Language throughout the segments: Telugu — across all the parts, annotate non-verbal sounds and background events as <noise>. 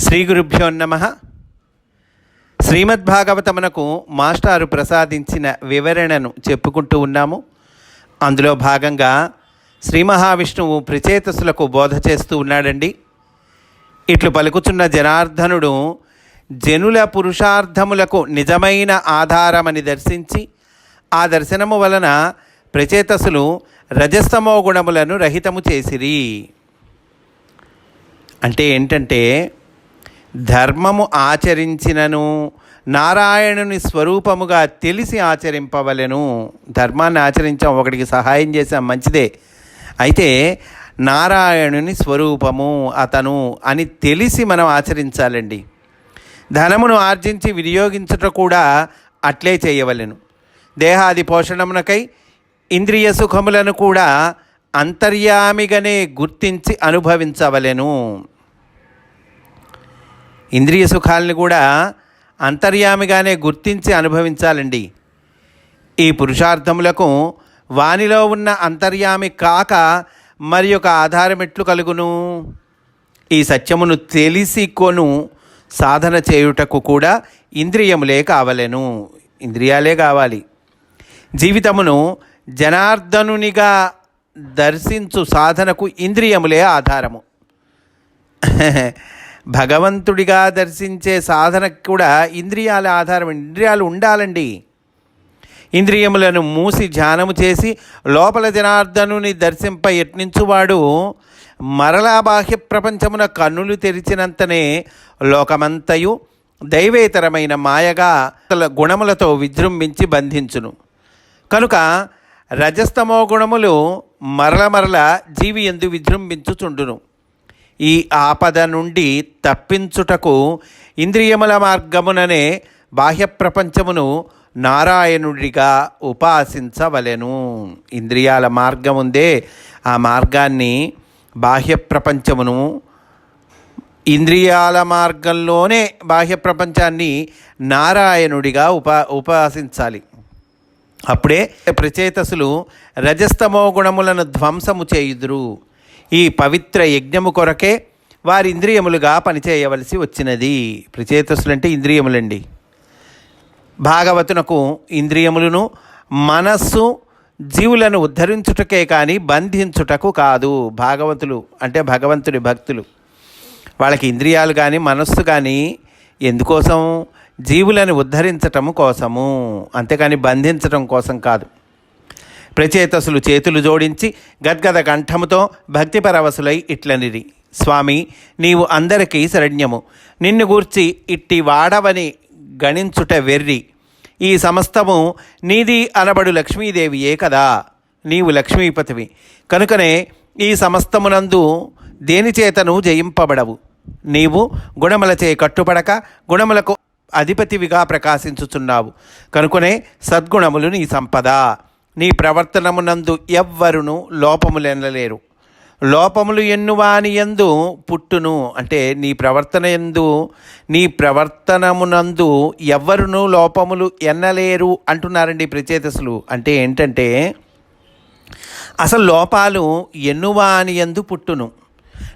శ్రీ గురుభ్యో నమ. శ్రీమద్భాగవతమునకు మాస్టారు ప్రసాదించిన వివరణను చెప్పుకుంటూ ఉన్నాము. అందులో భాగంగా శ్రీ మహావిష్ణువు ప్రచేతసులకు బోధ చేస్తూ ఉన్నాడండి. ఇట్లు పలుకుచున్న జనార్దనుడు జనుల పురుషార్థములకు నిజమైన ఆధారమని దర్శించి ఆ దర్శనము వలన ప్రచేతసులు రజస్తమో గుణములను రహితము చేసిరి. అంటే ఏంటంటే ధర్మము ఆచరించినను నారాయణుని స్వరూపముగా తెలిసి ఆచరింపవలెను. ధర్మాన్ని ఆచరించాం ఒకటికి సహాయం చేసాం మంచిదే. అయితే నారాయణుని స్వరూపము అతను అని తెలిసి మనం ఆచరించాలండి. ధనమును ఆర్జించి వినియోగించుట కూడా అట్లే చేయవలెను. దేహాది పోషణమునకై ఇంద్రియ సుఖములను కూడా అంతర్యామిగానే గుర్తించి అనుభవించవలెను. ఇంద్రియ సుఖాలను కూడా అంతర్యామిగానే గుర్తించి అనుభవించాలండి. ఈ పురుషార్థములకు వానిలో ఉన్న అంతర్యామి కాక మరి ఒక ఆధారం ఎట్లు కలుగును? ఈ సత్యమును తెలిసి కొను సాధన చేయుటకు కూడా ఇంద్రియములే కావలెను. ఇంద్రియాలే కావాలి. జీవితమును జనార్దనునిగా దర్శించు సాధనకు ఇంద్రియములే ఆధారము. <laughs> భగవంతుడిగా దర్శించే సాధనకు కూడా ఇంద్రియాల ఆధారం ఇంద్రియాలు ఉండాలండి. ఇంద్రియములను మూసి ధ్యానము చేసి లోపల జనార్దనుని దర్శింప యత్నించువాడు మరలా బాహ్య ప్రపంచమున కన్నులు తెరిచినంతనే లోకమంతయు దైవేతరమైన మాయగా గుణములతో విజృంభించి బంధించును. కనుక రజస్తమో గుణములు మరల మరల జీవి ఎందు విజృంభించుచుండును. ఈ ఆపద నుండి తప్పించుటకు ఇంద్రియముల మార్గముననే బాహ్య ప్రపంచమును నారాయణుడిగా ఉపాసించవలెను. ఇంద్రియాల మార్గం ఉందే ఆ మార్గాన్ని బాహ్య ప్రపంచమును ఇంద్రియాల మార్గంలోనే బాహ్య ప్రపంచాన్ని నారాయణుడిగా ఉపా ఉపాసించాలి. అప్పుడే ప్రచేతసులు రజస్తమో గుణములను ధ్వంసము చేయుదురు. ఈ పవిత్ర యజ్ఞము కొరకే వారి ఇంద్రియములుగా పనిచేయవలసి వచ్చినది. ప్రచేతస్సులు అంటే ఇంద్రియములండి. భాగవతునకు ఇంద్రియములను మనస్సు జీవులను ఉద్ధరించుటకే కానీ బంధించుటకు కాదు. భాగవతులు అంటే భగవంతుడి భక్తులు. వాళ్ళకి ఇంద్రియాలు కానీ మనస్సు కానీ ఎందుకోసం? జీవులను ఉద్ధరించటము కోసము. అంతేకాని బంధించటం కోసం కాదు. ప్రచేతసులు చేతులు జోడించి గద్గద కంఠముతో భక్తిపరవశులై ఇట్లనిరి. స్వామి నీవు అందరికీ శరణ్యము. నిన్ను గూర్చి ఇట్టి వాడవని గణించుట వెర్రి. ఈ సమస్తము నీది అనబడు లక్ష్మీదేవియే కదా. నీవు లక్ష్మీపతివి. కనుకనే ఈ సమస్తమునందు దేనిచేతను జయింపబడవు. నీవు గుణములచే కట్టుబడక గుణములకు అధిపతివిగా ప్రకాశించుచున్నావు. కనుకనే సద్గుణములు నీ సంపద. నీ ప్రవర్తనమునందు ఎవ్వరును లోపములెనలేరు లోపములు ఎన్నువాని ఎందు పుట్టును. అంటే నీ ప్రవర్తన ఎందు నీ ప్రవర్తనమునందు ఎవ్వరును లోపములు ఎన్నలేరు అంటున్నారండి ప్రచేతసులు. అంటే ఏంటంటే అసలు లోపాలు ఎన్నువాని ఎందు పుట్టును.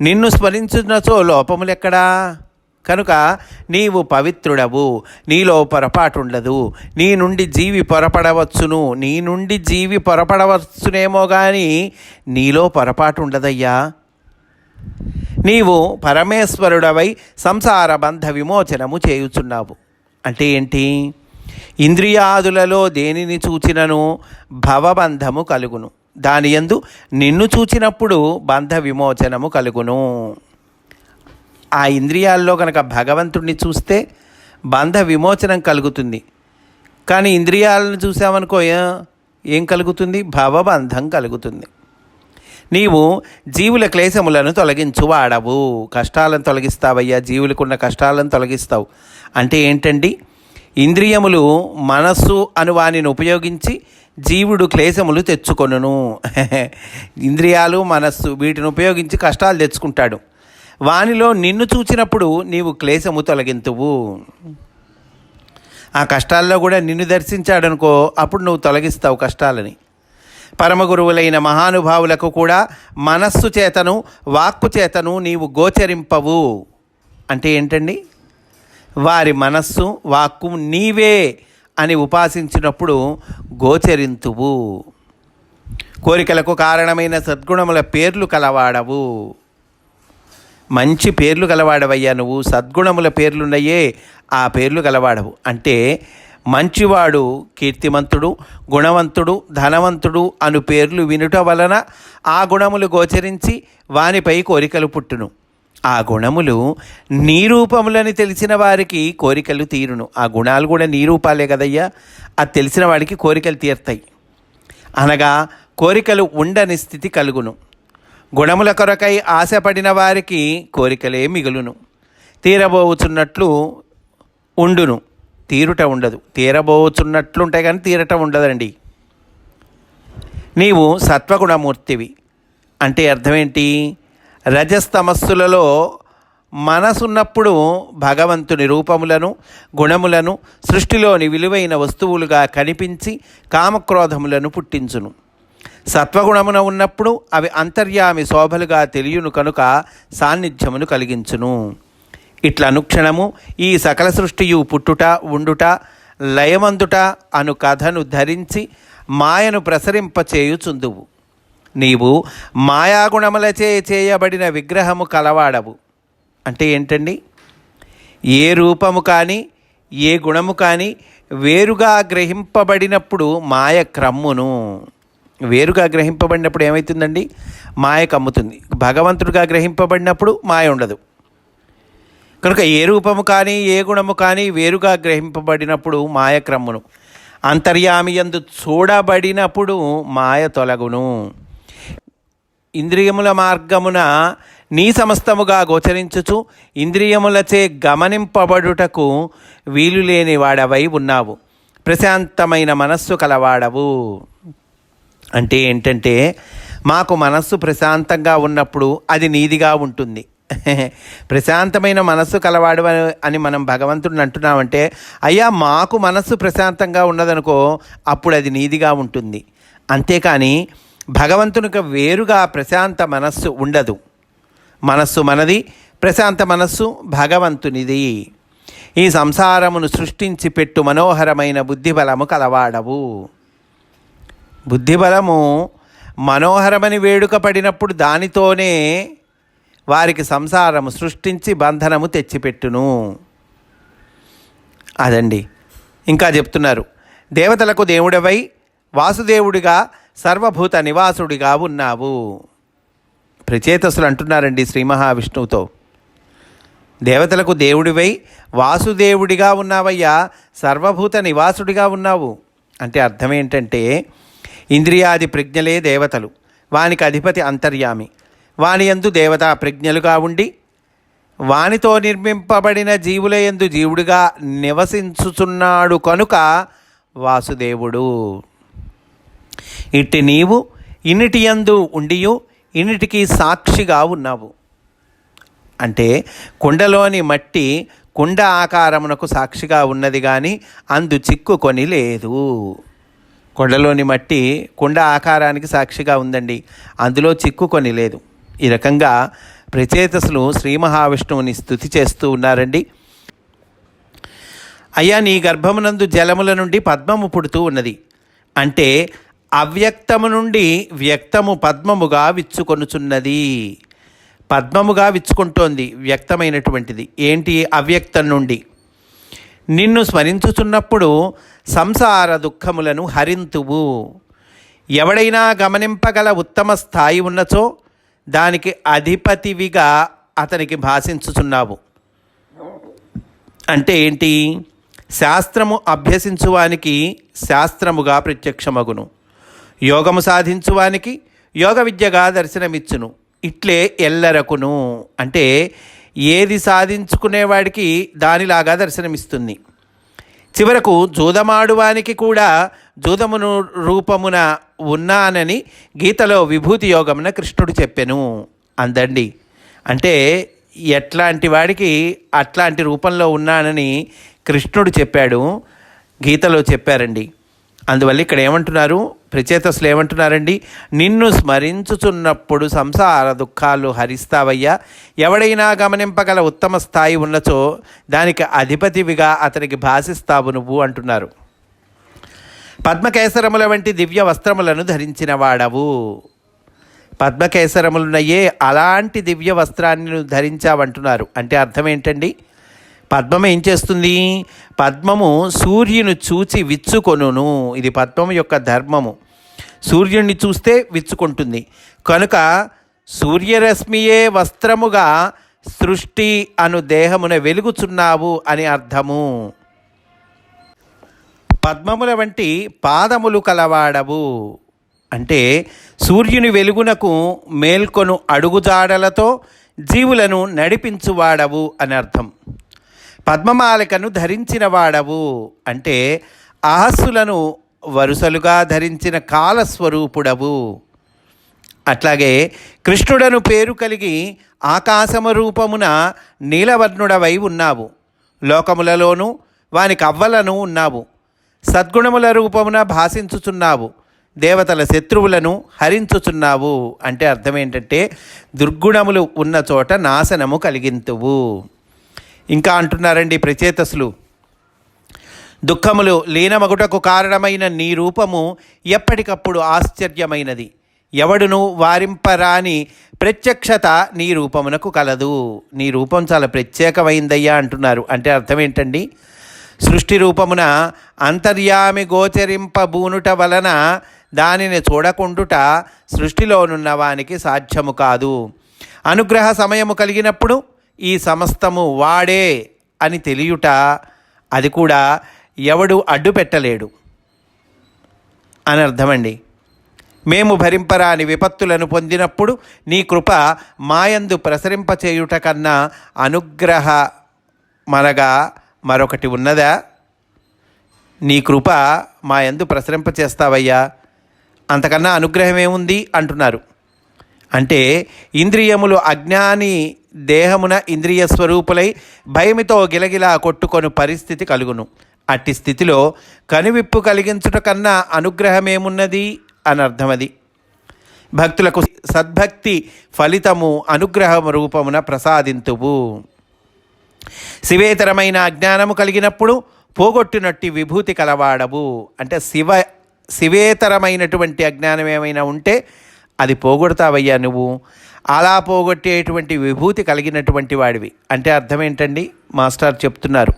నిన్ను స్మరించున్నచో లోపములెక్కడా? కనుక నీవు పవిత్రుడవు నీలో పొరపాటుండదు. నీ నుండి జీవి పొరపడవచ్చును నీ నుండి జీవి పొరపడవచ్చునేమో కానీ నీలో పొరపాటు ఉండదయ్యా నీవు పరమేశ్వరుడవై సంసార బంధ విమోచనము చేయుచున్నావు. అంటే ఏంటి? ఇంద్రియాదులలో దేనిని చూచినను? భవబంధము కలుగును. దాని యందు నిన్ను చూచినప్పుడు బంధ విమోచనము కలుగును. ఆ ఇంద్రియాల్లో కనుక భగవంతుడిని చూస్తే బంధ విమోచనం కలుగుతుంది. కానీ ఇంద్రియాలను చూసామనుకో ఏం కలుగుతుంది? భవబంధం కలుగుతుంది. నీవు జీవుల క్లేశములను తొలగించు వాడవు. కష్టాలను తొలగిస్తావయ్యా జీవులకున్న కష్టాలను తొలగిస్తావు. అంటే ఏంటండి? ఇంద్రియములు మనస్సు అను వానిని ఉపయోగించి జీవుడు క్లేశములు తెచ్చుకొనును. <laughs> ఇంద్రియాలు మనస్సు వీటిని ఉపయోగించి కష్టాలు తెచ్చుకుంటాడు. వానిలో నిన్ను చూచినప్పుడు నీవు క్లేశము తొలగింతువు. ఆ కష్టాల్లో కూడా నిన్ను దర్శించాడనుకో అప్పుడు నువ్వు తొలగిస్తావు కష్టాలని. పరమగురువులైన మహానుభావులకు కూడా మనస్సు చేతను వాక్కు చేతను నీవు గోచరింపవు. అంటే ఏంటండి? వారి మనస్సు వాక్కు నీవే అని ఉపాసించినప్పుడు గోచరింతువు. కోరికలకు కారణమైన సద్గుణముల పేర్లు కలవాడవు. మంచి పేర్లు గలవాడవయ్యా నువ్వు సద్గుణముల పేర్లున్నాయే ఆ పేర్లు గలవాడవు. అంటే మంచివాడు కీర్తిమంతుడు గుణవంతుడు ధనవంతుడు అను పేర్లు వినుట వలన ఆ గుణములు గోచరించి వానిపై కోరికలు పుట్టును. ఆ గుణములు నీ రూపములని తెలిసిన వారికి కోరికలు తీరును. ఆ గుణాలు కూడా నీ రూపాలే కదయ్యా. అది తెలిసిన వాడికి కోరికలు తీరుతాయి. అనగా కోరికలు ఉండని స్థితి కలుగును. గుణముల కొరకై ఆశపడిన వారికి కోరికలే మిగులును. తీరబోచున్నట్లు ఉండును. తీరుట ఉండదు. తీరబోచున్నట్లుంటే కానీ తీరట ఉండదండి. నీవు సత్వగుణమూర్తివి. అంటే అర్థమేంటి? రజస్తమస్సులలో మనసున్నప్పుడు భగవంతుని రూపములను గుణములను సృష్టిలోని విలువైన వస్తువులుగా కనిపించి కామక్రోధములను పుట్టించును. సత్వగుణమున ఉన్నప్పుడు అవి అంతర్యామి శోభలుగా తెలియను కనుక సాన్నిధ్యమును కలిగించును. ఇట్ల అనుక్షణము ఈ సకల సృష్టియు పుట్టుట ఉండుట లయమందుట అను కథను ధరించి మాయను ప్రసరింపచేయుచుందువు. నీవు మాయాగుణములచే చేయబడిన విగ్రహము కలవాడవు. అంటే ఏంటండి? ఏ రూపము కానీ ఏ గుణము కానీ వేరుగా గ్రహింపబడినప్పుడు మాయ క్రమ్మును. వేరుగా గ్రహింపబడినప్పుడు ఏమవుతుందండి మాయ కమ్ముతుంది. భగవంతుడిగా గ్రహింపబడినప్పుడు మాయ ఉండదు. కనుక ఏ రూపము కానీ ఏ గుణము కానీ వేరుగా గ్రహింపబడినప్పుడు మాయ క్రమ్మును. అంతర్యామి యందు చూడబడినప్పుడు మాయ తొలగును. ఇంద్రియముల మార్గమున నీ సమస్తముగా గోచరించుచు ఇంద్రియములచే గమనింపబడుటకు వీలు లేని వాడవై ఉన్నావు. ప్రశాంతమైన మనస్సు కలవాడవు. అంటే ఏంటంటే మాకు మనస్సు ప్రశాంతంగా ఉన్నప్పుడు అది నీదిగా ఉంటుంది. <laughs> ప్రశాంతమైన మనస్సు కలవాడు అని మనం భగవంతుడిని అంటున్నామంటే అయ్యా మాకు మనస్సు ప్రశాంతంగా ఉన్నదనుకో అప్పుడు అది నీదిగా ఉంటుంది. అంతేకాని భగవంతునికి వేరుగా ప్రశాంత మనస్సు ఉండదు. మనస్సు మనది ప్రశాంత మనస్సు భగవంతునిది. ఈ సంసారమును సృష్టించి పెట్టు మనోహరమైన బుద్ధిబలము కలవాడవు. బుద్ధిబలము మనోహరమని వేడుక పడినప్పుడు దానితోనే వారికి సంసారము సృష్టించి బంధనము తెచ్చిపెట్టును. అదండి. ఇంకా చెప్తున్నారు. దేవతలకు దేవుడవై? వాసుదేవుడిగా సర్వభూత నివాసుడిగా ఉన్నావు. ప్రచేతసులు అంటున్నారండి శ్రీ మహావిష్ణువుతో. దేవతలకు దేవుడివై వాసుదేవుడిగా ఉన్నావయ్యా సర్వభూత నివాసుడిగా ఉన్నావు. అంటే అర్థం ఏంటంటే ఇంద్రియాది ప్రజ్ఞలే దేవతలు. వానికి అధిపతి అంతర్యామి. వాని యందు దేవతా ప్రజ్ఞలుగా ఉండి వానితో నిర్మింపబడిన జీవుల యందు జీవుడిగా నివసించుచున్నాడు కనుక వాసుదేవుడు. ఇట్టి నీవు ఇన్నిటి యందు ఉండియు ఇన్నిటికి సాక్షిగా ఉన్నావు. అంటే కుండలోని మట్టి కుండ ఆకారమునకు సాక్షిగా ఉన్నది కానీ అందు చిక్కుకొని లేదు. కొండలోని మట్టి కుండ ఆకారానికి సాక్షిగా ఉందండి. అందులో చిక్కుకొని లేదు. ఈ రకంగా ప్రచేతసులు శ్రీ మహావిష్ణువుని స్థుతి చేస్తూ ఉన్నారండి. అయ్యా నీ గర్భమునందు జలముల నుండి పద్మము పుడుతూ ఉన్నది. అంటే అవ్యక్తము నుండి వ్యక్తము పద్మముగా విచ్చుకొనుచున్నది. పద్మముగా విచ్చుకుంటోంది వ్యక్తమైనటువంటిది. ఏంటి అవ్యక్తం నుండి? నిన్ను స్మరించుచున్నప్పుడు సంసార దుఃఖములను హరింతువు. ఎవడైనా గమనింపగల ఉత్తమ స్థాయి ఉన్నచో దానికి అధిపతివిగా అతనికి భాషించుచున్నావు. అంటే ఏంటి? శాస్త్రము అభ్యసించువానికి శాస్త్రముగా ప్రత్యక్షమగును. యోగము సాధించువానికి యోగ విద్యగా దర్శనమిచ్చును. ఇట్లే ఎల్లరకును. అంటే ఏది సాధించుకునేవాడికి దానిలాగా దర్శనమిస్తుంది. చివరకు జూదమాడువానికి కూడా జూదమును రూపమున ఉన్నానని గీతలో విభూతి యోగమున కృష్ణుడు చెప్పెను అందండి. అంటే ఎట్లాంటి వాడికి అట్లాంటి రూపంలో ఉన్నానని కృష్ణుడు చెప్పాడు గీతలో చెప్పారండి. అందువల్ల ఇక్కడ ఏమంటున్నారు? ప్రచేతసులు ఏమంటున్నారండి? నిన్ను స్మరించుచున్నప్పుడు సంసార దుఃఖాలు హరిస్తావయ్యా. ఎవడైనా గమనింపగల ఉత్తమ స్థాయి ఉన్నచో దానికి అధిపతివిగా అతనికి భాషిస్తావు నువ్వు అంటున్నారు. పద్మకేసరముల వంటి దివ్య వస్త్రములను ధరించిన వాడవు. పద్మకేసరములున్నయే అలాంటి దివ్య వస్త్రాన్ని నువ్వు ధరించావంటున్నారు. అంటే అర్థం ఏంటండి? పద్మం ఏం చేస్తుంది? పద్మము సూర్యుని చూచి విచ్చుకొనును. ఇది పద్మం యొక్క ధర్మము. సూర్యుడిని చూస్తే విచ్చుకుంటుంది. కనుక సూర్యరశ్మియే వస్త్రముగా సృష్టి అను దేహమున వెలుగుచున్నావు అని అర్థము. పద్మముల వంటి పాదములు కలవాడవు. అంటే సూర్యుని వెలుగునకు మేల్కొను అడుగుజాడలతో జీవులను నడిపించువాడవు అని అర్థం. పద్మమాలికను ధరించిన వాడవు అంటే ఆహస్సులను వరుసలుగా ధరించిన కాలస్వరూపుడవు. అట్లాగే కృష్ణుడను పేరు కలిగి ఆకాశము రూపమున నీలవర్ణుడవై ఉన్నావు. లోకములలోనూ వాని కవ్వలను ఉన్నావు. సద్గుణముల రూపమున భాషించుచున్నావు. దేవతల శత్రువులను హరించుచున్నావు. అంటే అర్థం ఏంటంటే దుర్గుణములు ఉన్న చోట నాశనము కలిగింతువు. ఇంకా అంటున్నారండి ప్రచేతసులు. దుఃఖములు లీనమగుటకు కారణమైన నీ రూపము ఎప్పటికప్పుడు ఆశ్చర్యమైనది. ఎవడును వారింపరాని ప్రత్యక్షత నీ రూపమునకు కలదు. నీ రూపం చాలా ప్రత్యేకమైందయ్యా అంటున్నారు. అంటే అర్థం ఏంటండి? సృష్టి రూపమున అంతర్యామి గోచరింపబూనుట వలన దానిని చూడకుండుట సృష్టిలోనున్న వానికి సాధ్యము కాదు. అనుగ్రహ సమయము కలిగినప్పుడు ఈ సమస్తము వాడే అని తెలియుట అది కూడా ఎవడు అడ్డు పెట్టలేడు. అని అర్థమండి మేము భరింపరాని విపత్తులను పొందినప్పుడు నీ కృప మాయందు ప్రసరింపచేయుట కన్నా అనుగ్రహ మనగా మరొకటి ఉన్నదా? నీ కృప మా యందు ప్రసరింపచేస్తావయ్యా అంతకన్నా అనుగ్రహం ఏముంది? అంటున్నారు. అంటే ఇంద్రియములు అజ్ఞాని దేహమున ఇంద్రియ స్వరూపులై భయమితో గిలగిలా కొట్టుకొని పరిస్థితి కలుగును. అట్టి స్థితిలో కనువిప్పు కలిగించుట కన్నా అనుగ్రహమేమున్నది? అని అర్థమది భక్తులకు సద్భక్తి ఫలితము అనుగ్రహం రూపమున ప్రసాదింతువు. శివేతరమైన అజ్ఞానము కలిగినప్పుడు పోగొట్టినట్టి విభూతి కలవాడవు. అంటే శివ శివేతరమైనటువంటి అజ్ఞానం ఏమైనా ఉంటే అది పోగొడతావయ్యా నువ్వు. అలా పోగొట్టేటువంటి విభూతి కలిగినటువంటి వాడివి. అంటే అర్థం ఏంటండి? మాస్టర్ చెప్తున్నారు.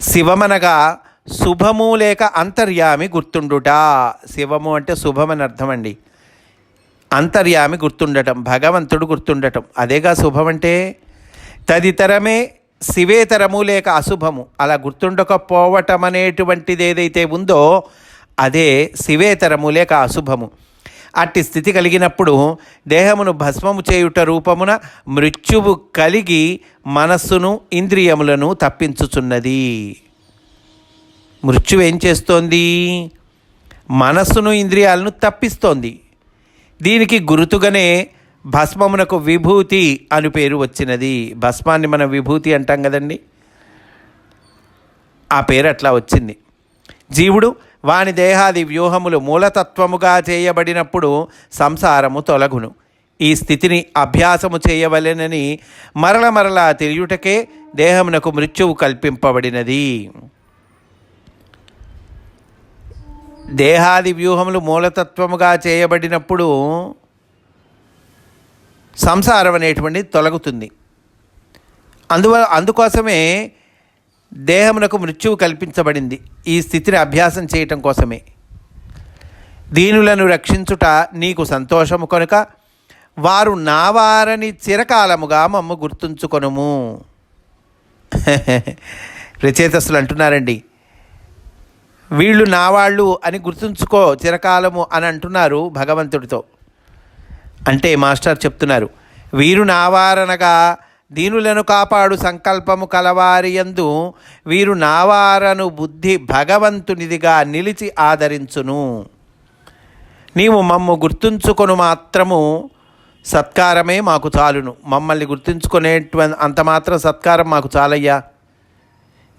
శివమనగా శుభము లేక అంతర్యామి గుర్తుండుట. శివము అంటే శుభమని అర్థం అండి అంతర్యామి గుర్తుండటం భగవంతుడు గుర్తుండటం. అదేగా శుభం అంటే? తదితరమే శివేతరము లేక అశుభము. అలా గుర్తుండకపోవటం అనేటువంటిది ఏదైతే ఉందో అదే శివేతరము లేక అశుభము. అట్టి స్థితి కలిగినప్పుడు దేహమును భస్మము చేయుట రూపమున మృత్యువు కలిగి మనస్సును ఇంద్రియములను తప్పించుచున్నది. మృత్యు ఏం చేస్తోంది? మనస్సును ఇంద్రియాలను తప్పిస్తోంది. దీనికి గురుతుగానే భస్మమునకు విభూతి అని పేరు వచ్చినది. భస్మాన్ని మనం విభూతి అంటాం కదండి. ఆ పేరు అట్లా వచ్చింది. జీవుడు వాని దేహాది వ్యూహములు మూలతత్వముగా చేయబడినప్పుడు సంసారము తొలగును. ఈ స్థితిని అభ్యాసము చేయవలెనని మరల మరల తెలియుటకే దేహమునకు మృత్యువు కల్పింపబడినది. దేహాది వ్యూహములు మూలతత్వముగా చేయబడినప్పుడు సంసారం అనేటువంటిది తొలగుతుంది. అందువల్ల అందుకోసమే దేహమునకు మృత్యువు కల్పించబడింది. ఈ స్థితిని అభ్యాసం చేయటం కోసమే. దీనులను రక్షించుట నీకు సంతోషము కనుక వారు నావారని చిరకాలముగా మమ్మ గుర్తుంచుకొనుము. <laughs> రచయితస్తులు అంటున్నారండి. వీళ్ళు నావాళ్ళు అని గుర్తుంచుకో చిరకాలము అని అంటున్నారు భగవంతుడితో. అంటే మాస్టర్ చెప్తున్నారు వీరు నావారనగా దీనులను కాపాడు సంకల్పము కలవారియందు వీరు నావారను బుద్ధి భగవంతునిదిగా నిలిచి ఆదరించును. నీవు మమ్ము గుర్తుంచుకొను మాత్రము సత్కారమే మాకు చాలును. మమ్మల్ని గుర్తుంచుకునేటువంటి అంత మాత్రం సత్కారం మాకు చాలయ్యా.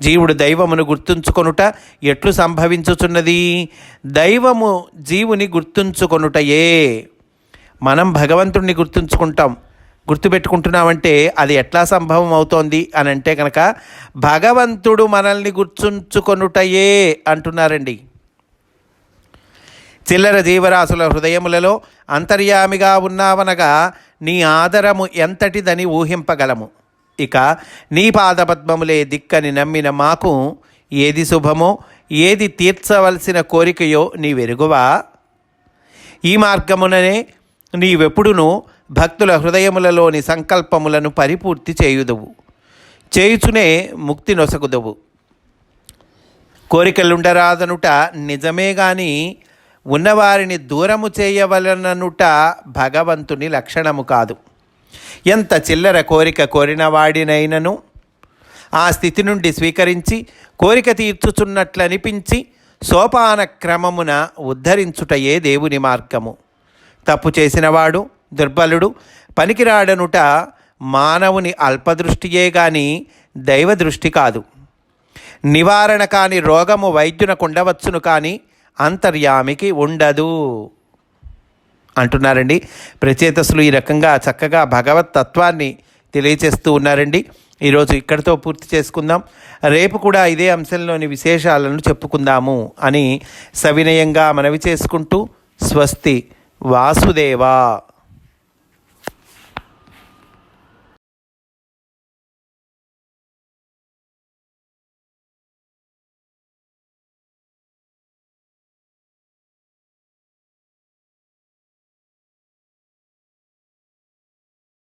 జీవుడు దైవమును గుర్తుంచుకొనుట ఎట్లు సంభవించుచున్నది? దైవము జీవుని గుర్తుంచుకొనుటయే. మనం భగవంతుణ్ణి గుర్తుంచుకుంటాం. గుర్తుపెట్టుకుంటున్నామంటే అది ఎట్లా సంభవం అవుతోంది అని అంటే కనుక భగవంతుడు మనల్ని గుర్తుంచుకొనుటయే అంటున్నారండి. చిల్లర జీవరాశుల హృదయములలో అంతర్యామిగా ఉన్నావనగా నీ ఆదరము ఎంతటిదని ఊహింపగలము. ఇక నీ పాదపద్మములే దిక్కని నమ్మిన మాకు ఏది శుభమో ఏది తీర్చవలసిన కోరికయో నీ వెరుగువా ఈ మార్గముననే నీవెప్పుడునూ భక్తుల హృదయములలోని సంకల్పములను పరిపూర్తి చేయుదువు. చేయుచునే ముక్తి నొసగుదవు. కోరికలుండరాదనుట నిజమే గాని ఉన్నవారిని దూరము చేయవలననుట భగవంతుని లక్షణము కాదు. ఎంత చిల్లర కోరిక కోరిన వాడినైనను ఆ స్థితి నుండి స్వీకరించి కోరిక తీర్చుచున్నట్లనిపించి సోపాన క్రమమున ఉద్ధరించుటయే దేవుని మార్గము. తప్పు చేసినవాడు దుర్బలుడు పనికిరాడనుట మానవుని అల్పదృష్టియే గాని దైవ దృష్టి కాదు. నివారణ కాని రోగము వైద్యునకుండవచ్చును కానీ అంతర్యామికి ఉండదు. అంటున్నారండి. ప్రచేతసులు ఈ రకంగా చక్కగా భగవత్ తత్వాన్ని తెలియచేస్తూ ఉన్నారండి. ఈరోజు ఇక్కడితో పూర్తి చేసుకుందాం. రేపు కూడా ఇదే అంశంలోని విశేషాలను చెప్పుకుందాము అని సవినయంగా మనవి చేసుకుంటూ స్వస్తి వాసుదేవా.